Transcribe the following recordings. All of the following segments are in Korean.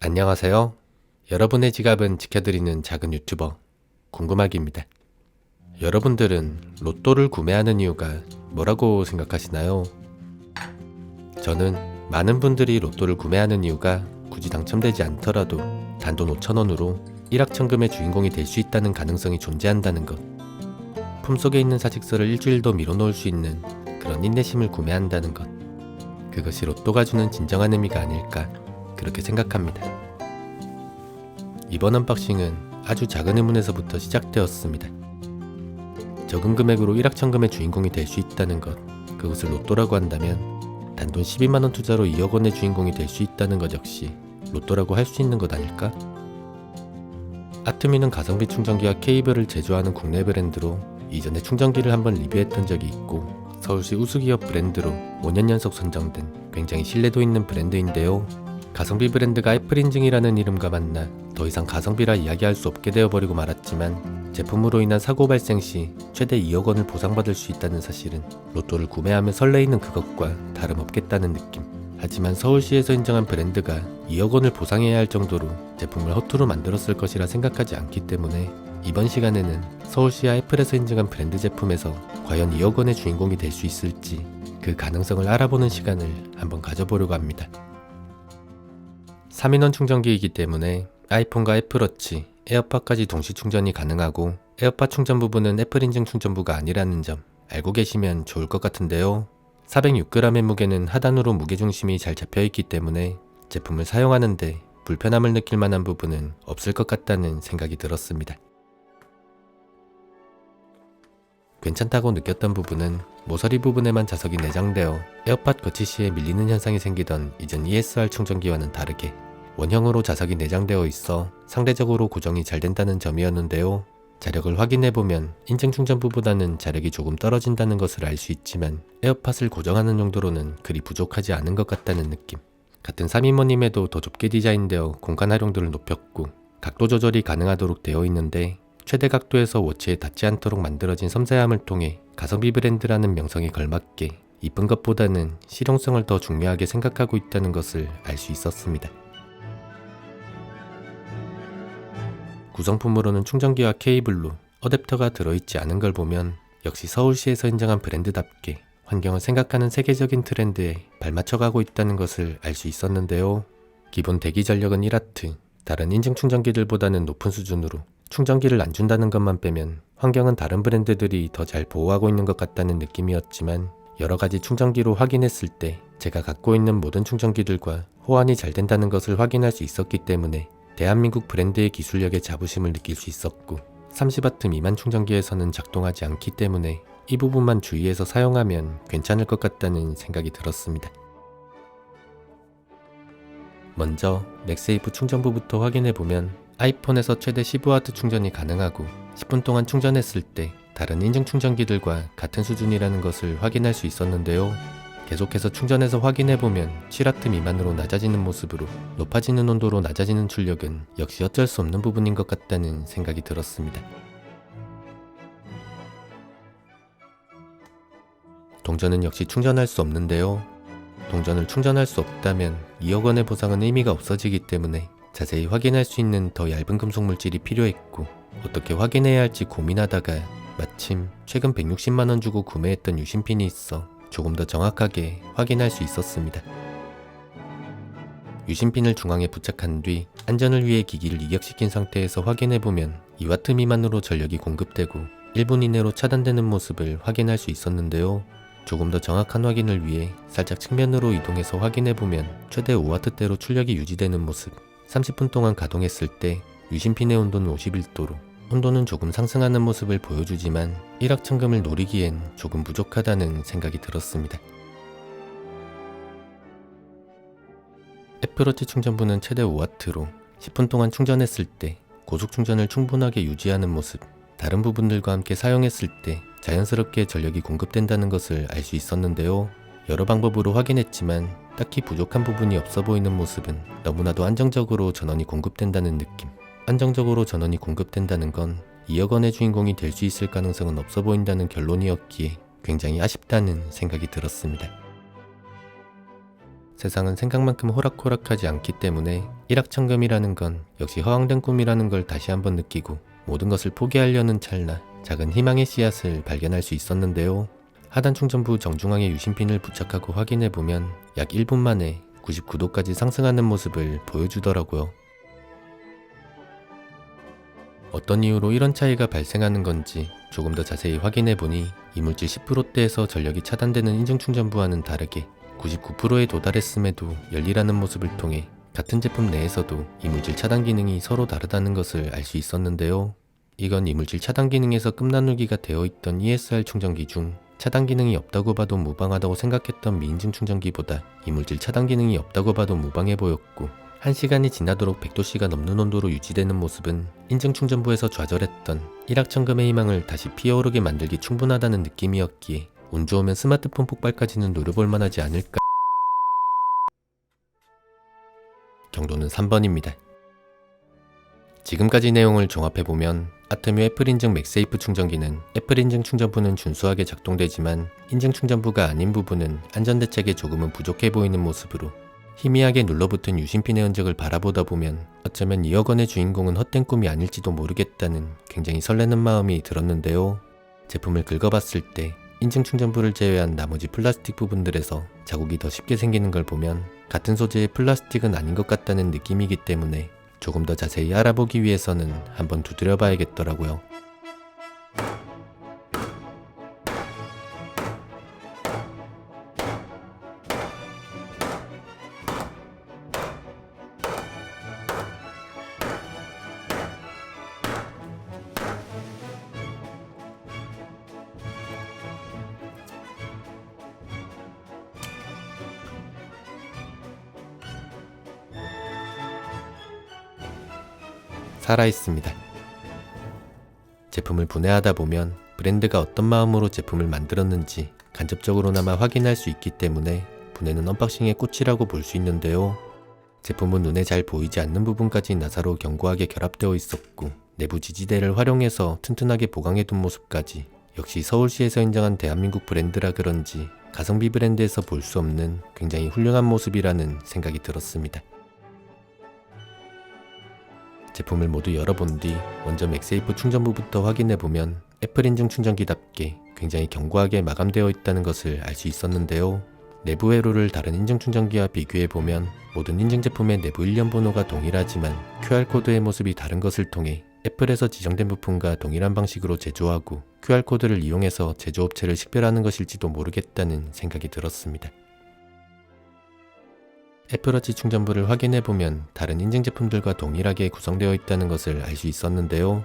안녕하세요. 여러분의 지갑은 지켜드리는 작은 유튜버 궁금하기입니다. 여러분들은 로또를 구매하는 이유가 뭐라고 생각하시나요? 저는 많은 분들이 로또를 구매하는 이유가 굳이 당첨되지 않더라도 단돈 5천원으로 일확천금의 주인공이 될 수 있다는 가능성이 존재한다는 것. 품속에 있는 사직서를 일주일도 미뤄놓을 수 있는 그런 인내심을 구매한다는 것. 그것이 로또가 주는 진정한 의미가 아닐까 그렇게 생각합니다. 이번 언박싱은 아주 작은 의문에서부터 시작되었습니다. 적은 금액으로 일확천금의 주인공이 될 수 있다는 것, 그것을 로또라고 한다면 단돈 12만원 투자로 2억 원의 주인공이 될 수 있다는 것 역시 로또라고 할 수 있는 것 아닐까? 아트미는 가성비 충전기와 케이블을 제조하는 국내 브랜드로 이전에 충전기를 한번 리뷰했던 적이 있고 서울시 우수기업 브랜드로 5년 연속 선정된 굉장히 신뢰도 있는 브랜드인데요. 가성비 브랜드가 애플 인증이라는 이름과 만나 더 이상 가성비라 이야기할 수 없게 되어버리고 말았지만 제품으로 인한 사고 발생 시 최대 2억 원을 보상받을 수 있다는 사실은 로또를 구매하며 설레이는 그것과 다름없겠다는 느낌. 하지만 서울시에서 인정한 브랜드가 2억 원을 보상해야 할 정도로 제품을 허투루 만들었을 것이라 생각하지 않기 때문에 이번 시간에는 서울시와 애플에서 인증한 브랜드 제품에서 과연 2억 원의 주인공이 될 수 있을지 그 가능성을 알아보는 시간을 한번 가져보려고 합니다. 3인원 충전기이기 때문에 아이폰과 애플워치, 에어팟까지 동시 충전이 가능하고 에어팟 충전 부분은 애플 인증 충전부가 아니라는 점 알고 계시면 좋을 것 같은데요. 406g의 무게는 하단으로 무게중심이 잘 잡혀있기 때문에 제품을 사용하는데 불편함을 느낄 만한 부분은 없을 것 같다는 생각이 들었습니다. 괜찮다고 느꼈던 부분은 모서리 부분에만 자석이 내장되어 에어팟 거치 시에 밀리는 현상이 생기던 이전 ESR 충전기와는 다르게 원형으로 자석이 내장되어 있어 상대적으로 고정이 잘 된다는 점이었는데요. 자력을 확인해보면 인증 충전부보다는 자력이 조금 떨어진다는 것을 알 수 있지만 에어팟을 고정하는 정도로는 그리 부족하지 않은 것 같다는 느낌. 같은 3인모님에도 더 좁게 디자인되어 공간 활용도를 높였고 각도 조절이 가능하도록 되어 있는데 최대 각도에서 워치에 닿지 않도록 만들어진 섬세함을 통해 가성비 브랜드라는 명성에 걸맞게 이쁜 것보다는 실용성을 더 중요하게 생각하고 있다는 것을 알 수 있었습니다. 구성품으로는 충전기와 케이블로 어댑터가 들어있지 않은 걸 보면 역시 서울시에서 인정한 브랜드답게 환경을 생각하는 세계적인 트렌드에 발맞춰가고 있다는 것을 알 수 있었는데요. 기본 대기 전력은 1와트, 다른 인증 충전기들보다는 높은 수준으로 충전기를 안 준다는 것만 빼면 환경은 다른 브랜드들이 더 잘 보호하고 있는 것 같다는 느낌이었지만 여러 가지 충전기로 확인했을 때 제가 갖고 있는 모든 충전기들과 호환이 잘 된다는 것을 확인할 수 있었기 때문에 대한민국 브랜드의 기술력에 자부심을 느낄 수 있었고 30W 미만 충전기에서는 작동하지 않기 때문에 이 부분만 주의해서 사용하면 괜찮을 것 같다는 생각이 들었습니다. 먼저 맥세이프 충전부부터 확인해보면 아이폰에서 최대 15W 충전이 가능하고 10분 동안 충전했을 때 다른 인증 충전기들과 같은 수준이라는 것을 확인할 수 있었는데요. 계속해서 충전해서 확인해보면 7W 미만으로 낮아지는 모습으로 높아지는 온도로 낮아지는 출력은 역시 어쩔 수 없는 부분인 것 같다는 생각이 들었습니다. 동전은 역시 충전할 수 없는데요. 동전을 충전할 수 없다면 2억 원의 보상은 의미가 없어지기 때문에 자세히 확인할 수 있는 더 얇은 금속 물질이 필요했고 어떻게 확인해야 할지 고민하다가 마침 최근 160만원 주고 구매했던 유심핀이 있어 조금 더 정확하게 확인할 수 있었습니다. 유심핀을 중앙에 부착한 뒤 안전을 위해 기기를 이격시킨 상태에서 확인해보면 2와트 미만으로 전력이 공급되고 1분 이내로 차단되는 모습을 확인할 수 있었는데요. 조금 더 정확한 확인을 위해 살짝 측면으로 이동해서 확인해보면 최대 5와트대로 출력이 유지되는 모습 30분 동안 가동했을 때 유심핀의 온도는 51도로 온도는 조금 상승하는 모습을 보여주지만 일확천금을 노리기엔 조금 부족하다는 생각이 들었습니다. 애플워치 충전부는 최대 5와트로 10분 동안 충전했을 때 고속 충전을 충분하게 유지하는 모습 다른 부분들과 함께 사용했을 때 자연스럽게 전력이 공급된다는 것을 알 수 있었는데요. 여러 방법으로 확인했지만 딱히 부족한 부분이 없어 보이는 모습은 너무나도 안정적으로 전원이 공급된다는 느낌. 안정적으로 전원이 공급된다는 건 2억 원의 주인공이 될 수 있을 가능성은 없어 보인다는 결론이었기에 굉장히 아쉽다는 생각이 들었습니다. 세상은 생각만큼 호락호락하지 않기 때문에 일확천금이라는 건 역시 허황된 꿈이라는 걸 다시 한번 느끼고 모든 것을 포기하려는 찰나 작은 희망의 씨앗을 발견할 수 있었는데요. 하단 충전부 정중앙에 유심핀을 부착하고 확인해보면 약 1분 만에 99도까지 상승하는 모습을 보여주더라고요. 어떤 이유로 이런 차이가 발생하는 건지 조금 더 자세히 확인해 보니 이물질 10%대에서 전력이 차단되는 인증 충전부와는 다르게 99%에 도달했음에도 열리라는 모습을 통해 같은 제품 내에서도 이물질 차단 기능이 서로 다르다는 것을 알 수 있었는데요. 이건 이물질 차단 기능에서 끝나누기가 되어 있던 ESR 충전기 중 차단 기능이 없다고 봐도 무방하다고 생각했던 미인증 충전기보다 이물질 차단 기능이 없다고 봐도 무방해 보였고 1시간이 지나도록 100도씨가 넘는 온도로 유지되는 모습은 인증 충전부에서 좌절했던 일확천금의 희망을 다시 피어오르게 만들기 충분하다는 느낌이었기에 운 좋으면 스마트폰 폭발까지는 노려볼 만하지 않을까 경도는 3번입니다. 지금까지 내용을 종합해보면 아트뮤 애플 인증 맥세이프 충전기는 애플 인증 충전부는 준수하게 작동되지만 인증 충전부가 아닌 부분은 안전대책에 조금은 부족해 보이는 모습으로 희미하게 눌러붙은 유심핀의 흔적을 바라보다 보면 어쩌면 2억 원의 주인공은 헛된 꿈이 아닐지도 모르겠다는 굉장히 설레는 마음이 들었는데요. 제품을 긁어봤을 때 인증 충전부를 제외한 나머지 플라스틱 부분들에서 자국이 더 쉽게 생기는 걸 보면 같은 소재의 플라스틱은 아닌 것 같다는 느낌이기 때문에 조금 더 자세히 알아보기 위해서는 한번 두드려 봐야겠더라고요. 살아 있습니다. 제품을 분해하다 보면 브랜드가 어떤 마음으로 제품을 만들었는지 간접적으로나마 확인할 수 있기 때문에 분해는 언박싱의 꽃이라고 볼 수 있는데요. 제품은 눈에 잘 보이지 않는 부분까지 나사로 견고하게 결합되어 있었고 내부 지지대를 활용해서 튼튼하게 보강해둔 모습까지 역시 서울시에서 인정한 대한민국 브랜드라 그런지 가성비 브랜드에서 볼 수 없는 굉장히 훌륭한 모습이라는 생각이 들었습니다. 제품을 모두 열어본 뒤 먼저 맥세이프 충전부부터 확인해보면 애플 인증 충전기답게 굉장히 견고하게 마감되어 있다는 것을 알 수 있었는데요. 내부 회로를 다른 인증 충전기와 비교해보면 모든 인증 제품의 내부 일련 번호가 동일하지만 QR코드의 모습이 다른 것을 통해 애플에서 지정된 부품과 동일한 방식으로 제조하고 QR코드를 이용해서 제조업체를 식별하는 것일지도 모르겠다는 생각이 들었습니다. 애플워치 충전부를 확인해보면 다른 인증 제품들과 동일하게 구성되어 있다는 것을 알 수 있었는데요.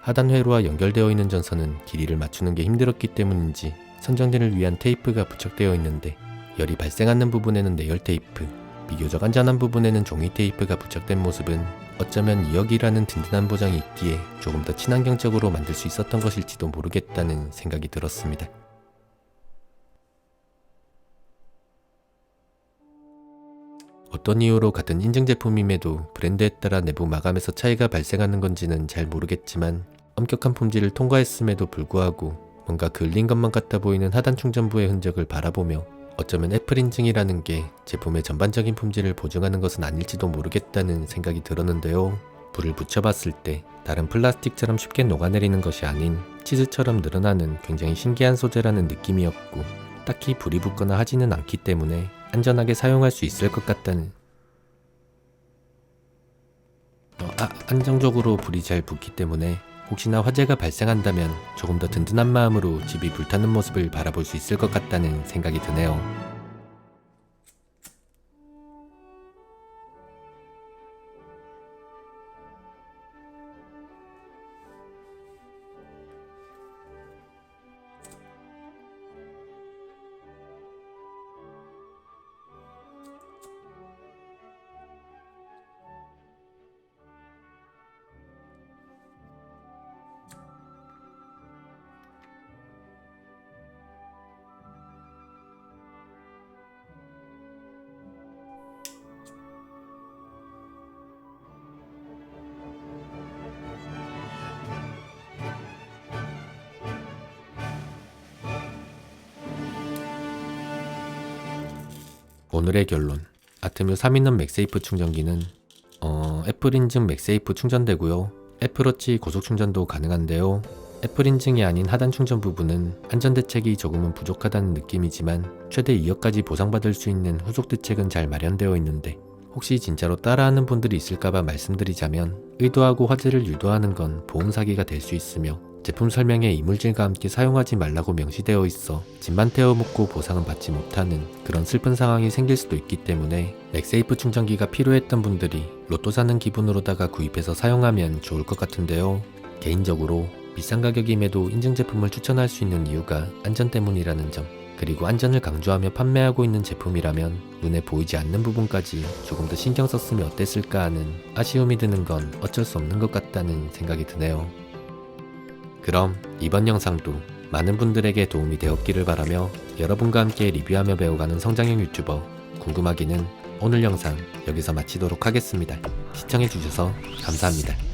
하단 회로와 연결되어 있는 전선은 길이를 맞추는 게 힘들었기 때문인지 선정진을 위한 테이프가 부착되어 있는데 열이 발생하는 부분에는 내열 테이프, 비교적 안전한 부분에는 종이 테이프가 부착된 모습은 어쩌면 2억이라는 든든한 보장이 있기에 조금 더 친환경적으로 만들 수 있었던 것일지도 모르겠다는 생각이 들었습니다. 어떤 이유로 같은 인증 제품임에도 브랜드에 따라 내부 마감에서 차이가 발생하는 건지는 잘 모르겠지만 엄격한 품질을 통과했음에도 불구하고 뭔가 그을린 것만 같아 보이는 하단 충전부의 흔적을 바라보며 어쩌면 애플 인증이라는 게 제품의 전반적인 품질을 보증하는 것은 아닐지도 모르겠다는 생각이 들었는데요. 불을 붙여봤을 때 다른 플라스틱처럼 쉽게 녹아내리는 것이 아닌 치즈처럼 늘어나는 굉장히 신기한 소재라는 느낌이었고 딱히 불이 붙거나 하지는 않기 때문에 안전하게 사용할 수 있을 것 같다는 어, 아, 안정적으로 불이 잘 붙기 때문에 혹시나 화재가 발생한다면 조금 더 든든한 마음으로 집이 불타는 모습을 바라볼 수 있을 것 같다는 생각이 드네요. 오늘의 결론. 아트뮤 3인원 맥세이프 충전기는 어, 어, 애플 인증 맥세이프 충전되고요. 애플워치 고속 충전도 가능한데요. 애플 인증이 아닌 하단 충전 부분은 안전 대책이 조금은 부족하다는 느낌이지만 최대 2억까지 보상받을 수 있는 후속 대책은 잘 마련되어 있는데 혹시 진짜로 따라하는 분들이 있을까봐 말씀드리자면 의도하고 화재를 유도하는 건 보험 사기가 될 수 있으며 제품 설명에 이물질과 함께 사용하지 말라고 명시되어 있어 집만 태워 먹고 보상은 받지 못하는 그런 슬픈 상황이 생길 수도 있기 때문에 맥세이프 충전기가 필요했던 분들이 로또 사는 기분으로다가 구입해서 사용하면 좋을 것 같은데요. 개인적으로 비싼 가격임에도 인증 제품을 추천할 수 있는 이유가 안전 때문이라는 점 그리고 안전을 강조하며 판매하고 있는 제품이라면 눈에 보이지 않는 부분까지 조금 더 신경 썼으면 어땠을까 하는 아쉬움이 드는 건 어쩔 수 없는 것 같다는 생각이 드네요. 그럼 이번 영상도 많은 분들에게 도움이 되었기를 바라며 여러분과 함께 리뷰하며 배워가는 성장형 유튜버 궁금하기는 오늘 영상 여기서 마치도록 하겠습니다. 시청해주셔서 감사합니다.